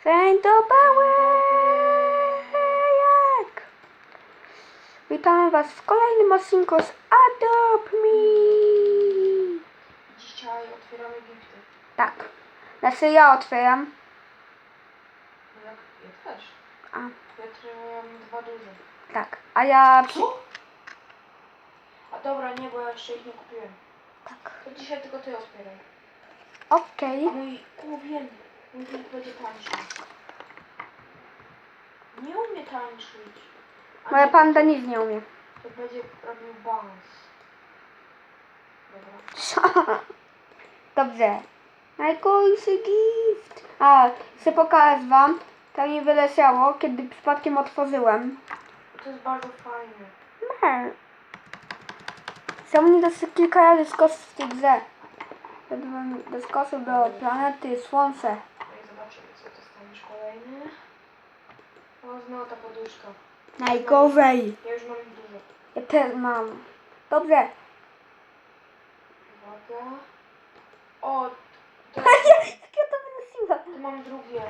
Świętopałek! Witamy Was w kolejnym odcinku z Adopt Me! Dzisiaj otwieramy gifty. Tak. Znaczy ja otwieram. No jak ja też. A, Ja otwierałem dwa duże. tak. A ja... Co? A dobra, nie, bo ja jeszcze ich nie kupiłem. Tak. To dzisiaj tylko ty otwieraj. Okej. A mój, wilk będzie tańczył. Nie umie tańczyć. A Moja nie, panda nic nie umie. To będzie robił balans. Dobra. Dobrze. Najgorszy gift. A, chcę pokazać wam. To mi wyleciało, kiedy przypadkiem otworzyłem. To jest bardzo fajne. Nie. Są mnie dosyć kilka razy skos w tej grze. Szedłem do skosu do planety Słońce. No i zobaczymy, co dostaniesz kolejny. O, znowu ta poduszka. Najgorzej. Ja już mam dużo. Ja też mam. Dobrze. Uwaga. O, to, Jak ja to wynosiłam? to mam drugie.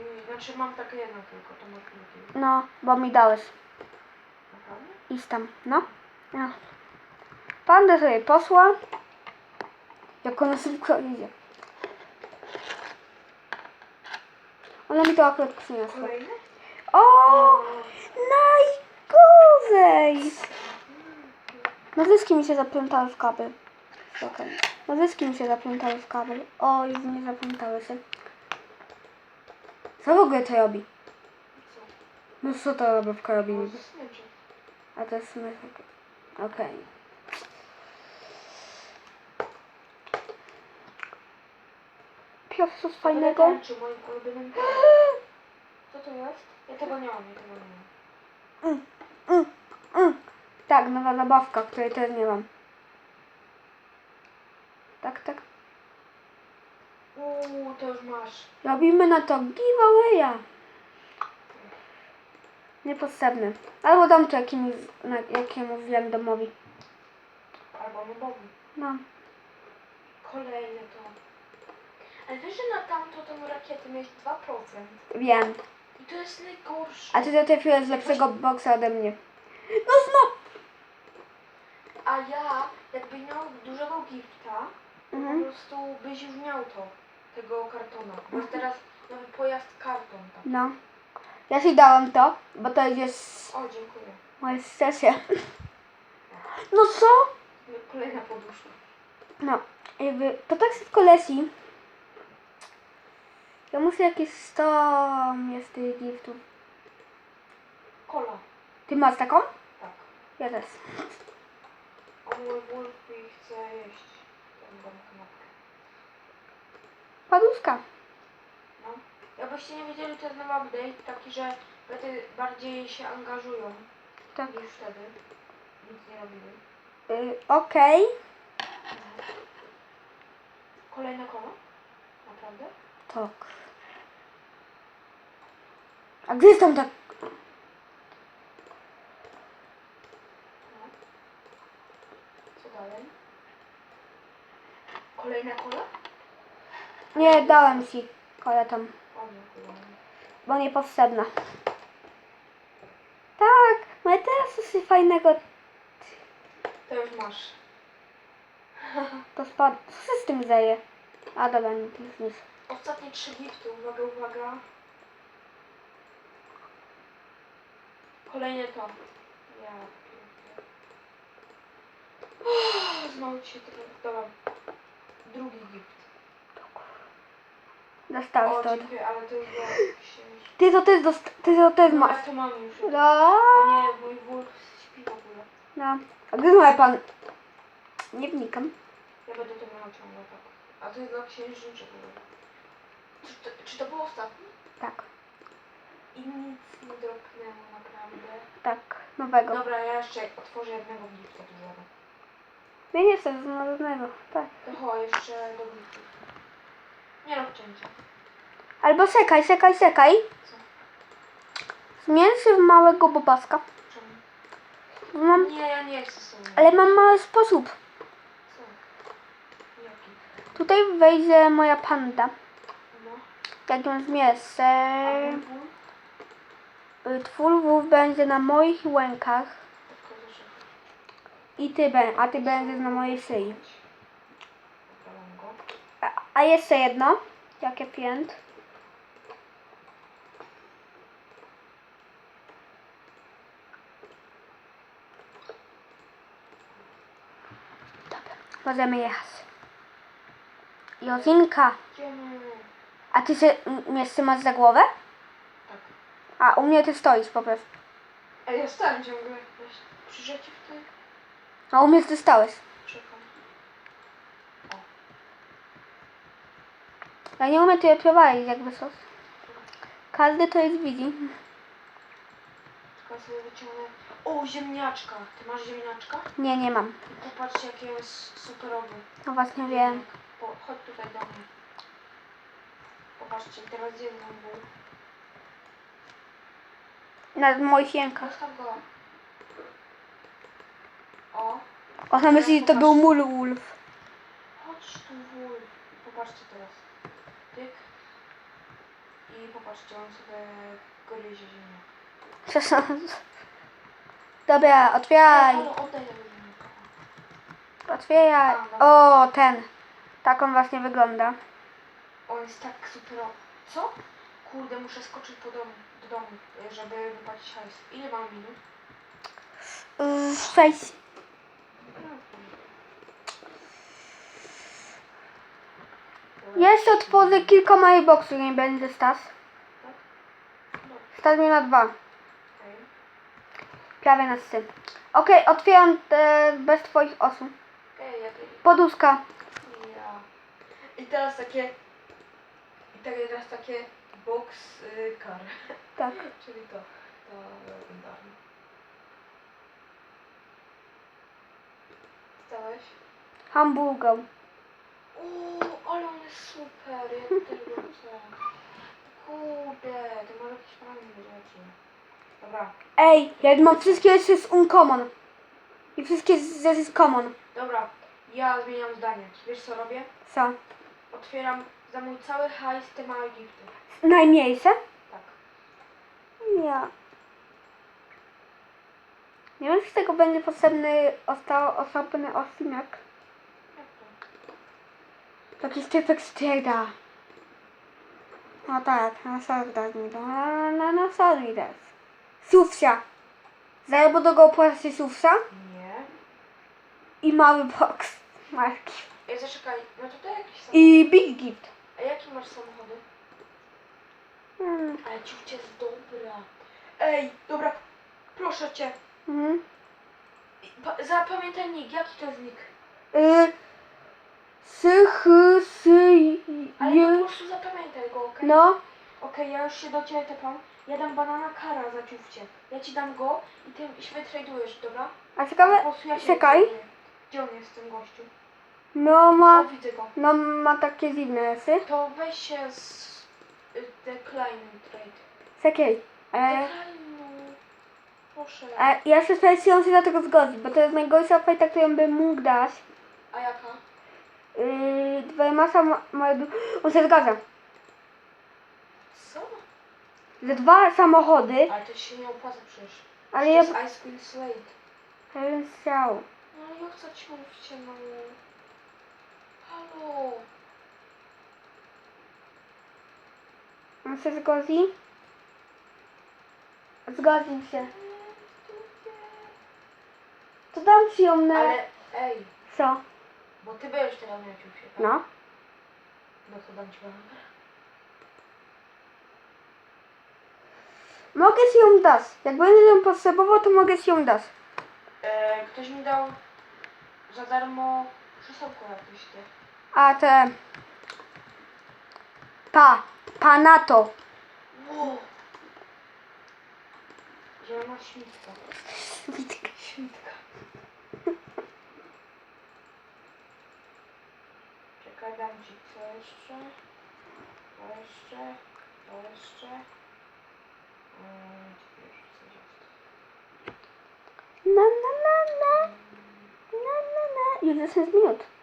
Y, Znaczy mam takie jedno tylko, to masz drugie. No, bo mi dałeś. Naprawdę? Idź tam. No. no. Panda sobie posła. Jak ona szybko idzie. Ona mi to akurat przyniosła. O! Najgorzej! Nowyski mi się zaplątały w kabel. Okej. Nowyski mi się zaplątały w kabel. O, już nie zaplątały się. Co w ogóle to robi? Co? No co to robi w karabinie? No. A to jest smyczek. Okej. Pierwszy coś fajnego. Moim ulubionym Co to jest? Ja tego nie mam, ja tego nie mam. Mm, mm, mm. Tak, nowa zabawka, której też nie mam. Tak, tak. Uuu, to już masz. Robimy na to giveawaya. Niepotrzebny. Albo dam to jakimś, na, jakiemuś randomowi. Albo mobowi. No. Kolejne to. Ale wiesz, że na tamto tą rakietę miałeś 2%. Wiem. I to jest najgorsze. A ty to trafiłeś z lepszego boksa ode mnie. No znowu! A ja, jakby miał dużego gifta, Mhm. po prostu byś już miał to, tego kartona. Masz teraz nowy pojazd karton. Tak. No. Ja ci dałam to, bo to jest O, dziękuję. moja sesja. No co? Kolejna poduszka. No, jakby to tak szybko leci. Ja muszę jakieś 100 jest tych giftów. Kola. Ty masz taką? Tak. Ja też. A mój Wolfie chce jeść tą kanapkę. Paduszka. No. Jakbyście nie wiedzieli, to jest nowy update, taki, że kobiety bardziej się angażują Tak. niż wtedy. Nic nie robiły. Y, Okej. Kolejne koło? Naprawdę? Tak. A gdzie jest tam tak? No. Co dalej? Kolejne kola? Nie, dałem ci kolę tam, bo niepotrzebna. Tak, no i teraz coś fajnego To już masz. to spadł. Co się z tym dzieje? A dobra, nic. Ostatnie trzy gifty, uwaga, uwaga. Kolejne to. Ja. Uff, Znowu ci się. Dobra. Drugi gift. Dostałeś O, to. dziękuję, ale to już było jakieś... Ty to też dost... Ty to też ja masz. to mam już. No. O nie, mój wół śpi w ogóle. No. A gdzie ma pan? Nie wnikam. Ja będę to miała ciągle tak. A to jest dla księżniczek. Czy to, czy to było ostatnie? Tak, I nic nie dropnęło naprawdę. tak. Nowego. Dobra, ja jeszcze otworzę jednego gifta dużego. Nie, nie chcę z nowego. Tak. To cho, jeszcze do. Nie rób cięcia. Albo czekaj, czekaj, czekaj. Co? Zmień się w małego bobaska. Czemu? Mam... Nie, ja nie chcę sobie. Ale mam mały sposób. Co? Jaki? Tutaj wejdzie moja panda. No. taką zmiesę. A bumbum? Y, Twój wół będzie na moich łękach i ty, a ty będziesz na mojej szyi. A, a jeszcze jedno. Jakie pięt? Dobra, możemy jechać. Jozinka, a ty się mnie trzymasz za głowę? A u mnie ty stoisz po prostu. Ej, ja stałem ciągle. Weź, Przyrzecie w tej... A u mnie ty stałeś. Czekam. Ja nie umiem tyle prowadzić jakby sos. Każdy to jest widzi. Tylko sobie wyciągnę... O, ziemniaczka. Ty masz ziemniaczka? Nie, nie mam. Popatrzcie, jaki jest superowy. No właśnie wiem. Po, chodź tutaj do mnie. Popatrzcie, teraz zjem bumbum. Na moich jękach. Zostaw go. O, myśli, że to był mul wolf. chodź tu wół. Popatrzcie teraz. Tyk. I popatrzcie, on sobie gryzie ziemię. Przepraszam. Dobra, otwieraj. Ale oddaj tego ziemniaka. Otwieraj. O, ten. Tak on właśnie wygląda. On jest tak superowy. Co? Kurde, muszę skoczyć po domu, do domu, żeby wypłacić hajs. Ile mam minut? Yy, Sześć. Jeszcze otworzę kilka małych boksów, nie będzie Stas. Stas mi na dwa. Prawie na trzy. Okej, otwieram te bez twoich osób. Ej, Poduszka. ja. I teraz takie... I teraz takie box y, car. Tak. Czyli to. To legendarne. Stałeś? Hamburger. Uuu, ale on jest super, ja też go. Kurde, to może jakieś fajne rzeczy. Dobra, Ej, ja mam wszystkie jeszcze z Uncommon. I wszystkie z, z Common. dobra, ja zmieniam zdanie. Wiesz co robię? Co? Otwieram za mój cały hajs te małe gifty. Najmniejsze? Tak. Ja. Nie wiem, czy z tego będzie potrzebny osta- osobny. Jak to? Taki szczypek styrda. No tak, na sorda mi to. Na, na, na sorry też. Sufsia. Zajebo do go opłacić sufsia Nie. i mały box marki. Ej, zaczekaj, no to to jakiś samochód. I big gift. A jaki masz samochody? Hmm. Ale ciuchcia jest dobra. Ej, dobra, proszę cię. Mhm. Pa- zapamiętaj nick, jaki to jest nick? Y, sy, chy, sy, Ale po prostu zapamiętaj go, okej? No. Okej, ja już się do ciebie tepam. Ja dam banana kara za ciufcie. Ja ci dam go i ty się wytradujesz, dobra? A Po ciekawe, prostu ja się czekaj. wytraduję. Gdzie on jest, ten gościu? No ma, go. no ma takie dziwne sy. To weź się z y, Decline Trade. Z jakiej? E, Decline, no. Proszę. e, ja się specjalnie się dlatego zgodzić, bo to jest najgorsza oferta, którą bym mógł dać. A jaka? Yy, dwa masa ma, ma, on się zgadza. Co? Ze dwa samochody, Ale to się nie opłaca przecież. ale to ja jest Ice Queen Slate. chciał. No jak chcę ci mówić, no. Halo. On się zgodzi? Zgodził się. To dam ci ją na... Ale ej, Co? bo ty będziesz teraz miał ciufie, tak? No. No to dam ci banana. Mogę ci ją dać. Jak będę ją potrzebował, to mogę ci ją dać. E, ktoś mi dał za darmo krzesełko jakieś te. A te... Pa. Pa na to. Wow. Zielona śmitka. Śmitka. Czekaj, dam ci co jeszcze. To jeszcze. To jeszcze. Już coś jest. Na na na na. Na na na. Już 10 minut.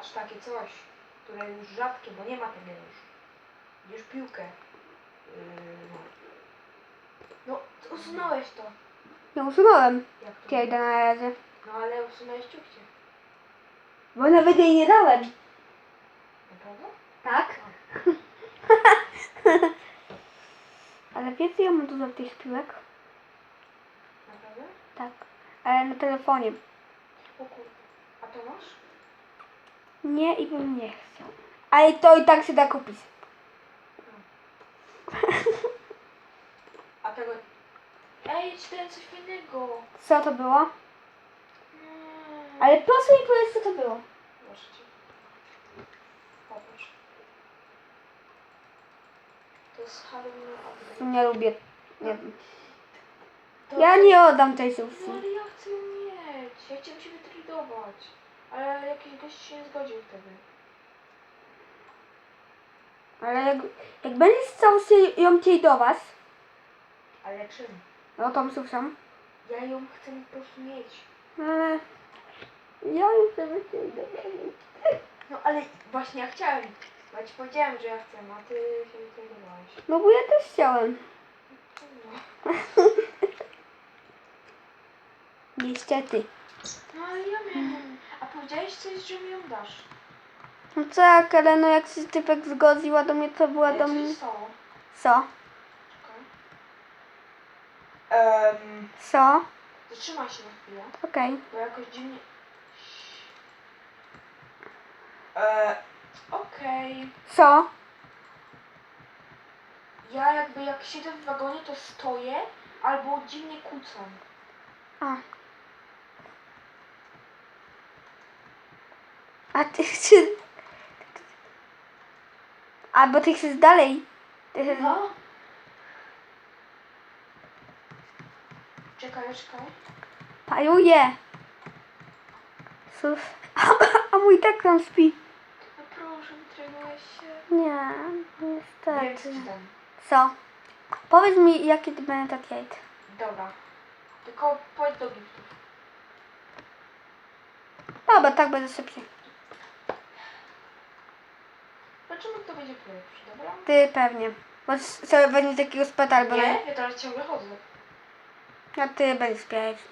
Popatrz, takie coś, które już rzadkie, bo nie ma tego już. Bierz piłkę. Yy, no. no, usunąłeś to. Nie usunąłem. Jak to? Kiedy na razie. No ale usunąłeś ciuchcie. Bo nawet jej nie dałem. Naprawdę? Tak? Ale wiesz, ja mam dużo tych piłek? Naprawdę? Tak. Ale na telefonie. O. A to masz? Nie i bym nie chciał. Ale to i tak się da kupić. A tego... Ej, czytałem coś fajnego. Co to było? Mm. Ale proszę mi powiedzieć, co to było. Proszę cię. Popatrz. To jest Halloween update. Nie lubię. Nie wiem. To Ja nie oddam tej No sushi. ale ja chcę mieć. Ja chciałem się wytradować. Ale jakiś gość się nie zgodził wtedy. Ale jak, jak będziesz chciał się ją tradować, Ale czym? no to słyszę. Ja ją chcę po prostu mieć. Ale ja już chcę tradować. No ale właśnie ja chciałem. Bo ja ci powiedziałem, że ja chcę, a ty się wytradowałeś. No bo ja też chciałem. No. Niestety. no ale ja miałem. A powiedziałeś coś, że mi ją dasz. No tak, ale no jak się typek zgodziła do mnie, to była do co mnie... stało? Co? Um, Co? zatrzymaj się na chwilę. Okej. Bo jakoś dziwnie... E, Okej. Co? Ja jakby jak siedzę w wagonie, to stoję albo dziwnie kłócam. A. A ty chcesz... Albo ty chcesz dalej. Ty chcesz... No. Czekaj, czekaj. Pajuje. Sus. A, a mój tak tam śpi. No proszę, wytrenować się. Nie, niestety. dam. Co? Powiedz mi, jaki ty będę tak jadł. Dobra. Tylko pójdź do giftów. Dobra, tak będę szybciej. Zobaczymy, kto będzie pierwszy, dobra? Ty pewnie. Bo sobie weźmiesz takiego speta albo Nie, ja teraz ciągle chodzę. A ty będziesz pierwszy.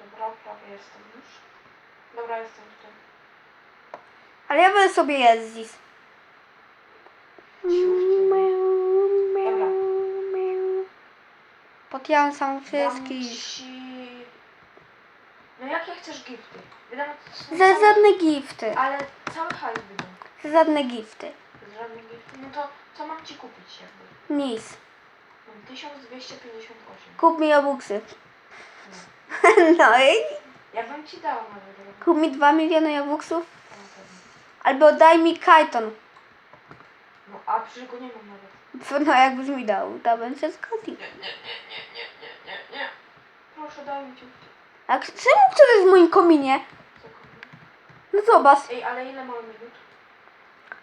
Dobra, prawie jestem już. Dobra, jestem tutaj. Ale ja będę sobie jeździć. Dobra. Podjąłem Dam wszystkich. ci... No jakie chcesz gifty? Wydam Za żadne gifty. Ale cały hajs wydam. Żadne gifty. Z żadnych giftów. No to co mam ci kupić jakby? Nic. Mam 1258. Kup mi obuksy. No i Ja bym ci dała nawet. kup mi 2 miliony jabuksów. na pewno. Albo daj mi kajton. No a przecież go nie mam nawet. No jakbyś mi dał, to bym się zgodził. Nie, nie, nie, nie, nie, nie, nie, nie. Proszę daj mi ciuchcie. A czemu ktoś w moim kominie? No zobacz. Ej, ale ile mamy minut?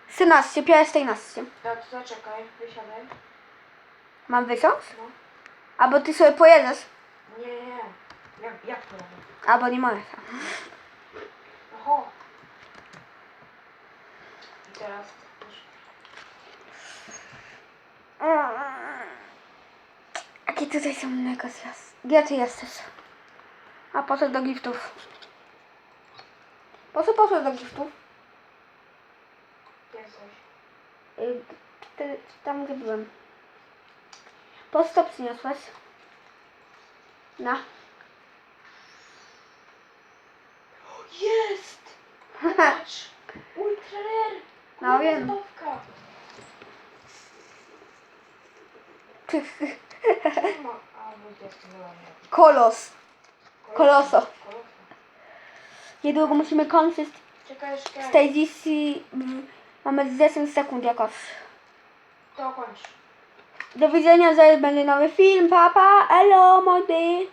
13, prawie 14. Da, to zaczekaj, wysiadaj. Mam wysiąść? No. Albo ty sobie pojedziesz. Nie, nie, nie. Jak, jak to robię? Albo nie możesz. Oho. I teraz już. Jakie tutaj są mega zjazd. Gdzie ty jesteś? A poszedł do giftów. Po co poszedł do giftów? Jesteś. Y, ty, tam gdzie byłem. Po co to przyniosłeś? Na. Jest! Patrz! Ultra rare! No wiem. zabawka. Nie ma. A, bo jest to była nie. Kolos. Koloso. Niedługo musimy kończyć Czekaj, z czekaj. tej mm, Mamy 10 sekund jakoś. To kończ. Do widzenia, zaraz będzie nowy film. Papa, elo, mody.